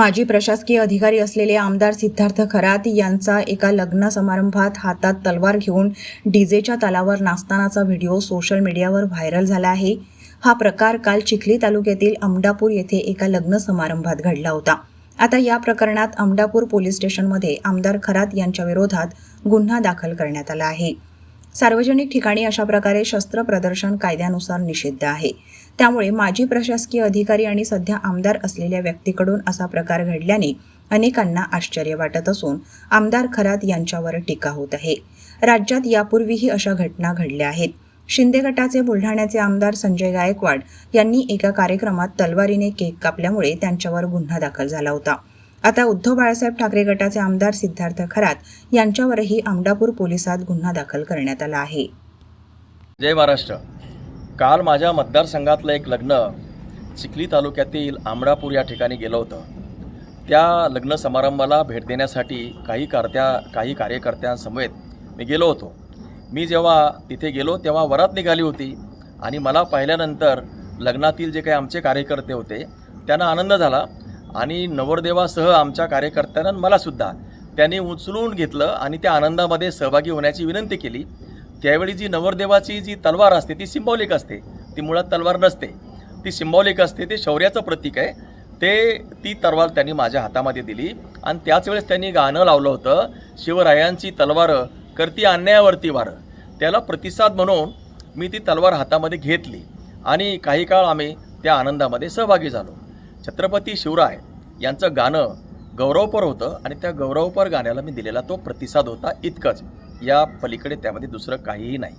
माजी प्रशासकीय अधिकारी असलेले आमदार सिद्धार्थ खरात यांचा एका लग्न समारंभात हातात तलवार घेऊन डीजेच्या तालावर नाचतानाचा व्हिडिओ सोशल मीडियावर व्हायरल झाला आहे. हा प्रकार काल चिखली तालुक्यातील अमडापूर येथे एका लग्न समारंभात घडला होता. आता या प्रकरणात अमडापूर पोलीस स्टेशनमध्ये आमदार खरात यांच्या विरोधात गुन्हा दाखल करण्यात आला आहे. सार्वजनिक ठिकाणी अशा प्रकारे शस्त्र प्रदर्शन कायद्यानुसार निषिद्ध आहे. त्यामुळे माजी प्रशासकीय अधिकारी आणि सध्या आमदार असलेल्या व्यक्तीकडून असा प्रकार घडल्याने अनेकांना आश्चर्य वाटत असून आमदार खरात यांच्यावर टीका होत आहे. राज्यात यापूर्वीही अशा घटना घडल्या आहेत. शिंदे गटाचे बुलढाण्याचे आमदार संजय गायकवाड यांनी एका कार्यक्रमात तलवारीने केक कापल्यामुळे त्यांच्यावर गुन्हा दाखल झाला होता. आता उद्धव बाळासाहेब ठाकरे गटाचे आमदार सिद्धार्थ खरात यांच्यावरही आमडापूर पोलिसात गुन्हा दाखल करण्यात आला आहे. जय महाराष्ट्र. काल माझ्या मतदारसंघातलं एक लग्न चिखली तालुक्यातील आमडापूर या ठिकाणी गेलं होतं. त्या लग्न समारंभाला भेट देण्यासाठी काही कार्त्या काही कार्यकर्त्यांसमवेत मी गेलो होतो. मी जेव्हा तिथे गेलो तेव्हा वरात निघाली होती आणि मला पाहिल्यानंतर लग्नातील जे काही आमचे कार्यकर्ते होते त्यांना आनंद झाला. आणि नवरदेवासह आमच्या कार्यकर्त्यांना मलासुद्धा त्यांनी उचलून घेतलं आणि त्या आनंदामध्ये सहभागी होण्याची विनंती केली. त्यावेळी जी नवरदेवाची जी तलवार असते ती सिंबॉलिक असते. ती मुळात तलवार नसते. ती सिंबॉलिक असते ते शौर्याचं प्रतीक आहे. ते ती तलवार त्यांनी माझ्या हातामध्ये दिली आणि त्याच वेळेस त्यांनी गाणं लावलं होतं शिवरायांची तलवार करती अन्यायावरती वारं. त्याला प्रतिसाद म्हणून मी ती तलवार हातामध्ये घेतली आणि काही काळ आम्ही त्या आनंदामध्ये सहभागी झालो. छत्रपती शिवराय यांचं गाणं गौरवपर होतं आणि त्या गौरवपर गाण्याला मी दिलेला तो प्रतिसाद होता इतकंच. या पलीकडे त्यामध्ये दुसरं काहीही नाही.